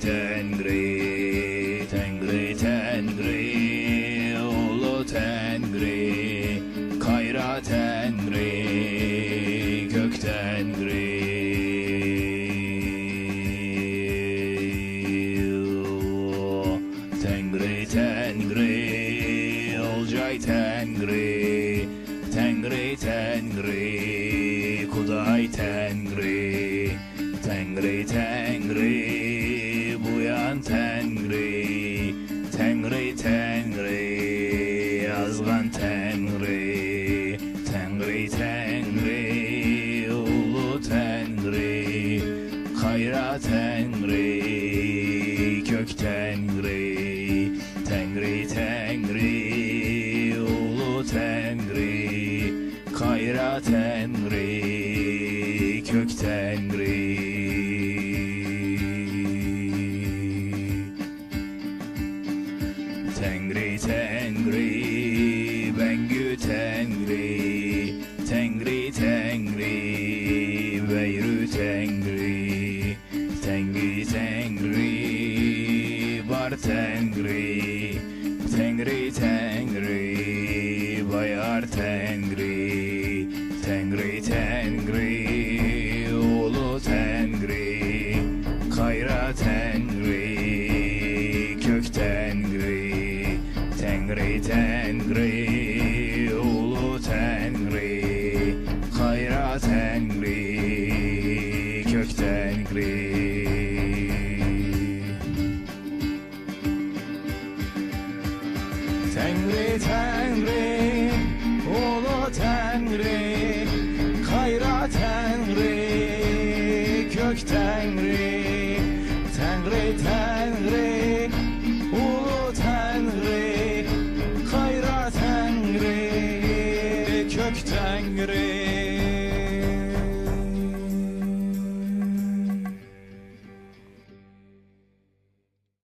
Tengri Tengri Tengri Ulu Tengri Kayra Tengri Gök Tengri Tengri Tengri Olcay Tengri Tengri Tengri Kuday Tengri Tengri Tengri Buyan Tengri Tengri Tengri Yazgan Tengri Tengri Tengri Ulu Tengri Kayra Tengri Kök Tengri Tengri Tengri Ulu Tengri Kayra Tengri Kök Tengri Tengri Tengri Bengü Tengri. Tengri Tengri Beyrü Tengri. Tengri Tengri Bar Tengri. Tengri Tengri Bayar Tengri Tengri Tengri Ulu Tengri Kayra Tengri Kök Tengri. Tengri Tengri Ulu Tengri Kayra Tengri Kök Tengri Tengri Tengri sangre.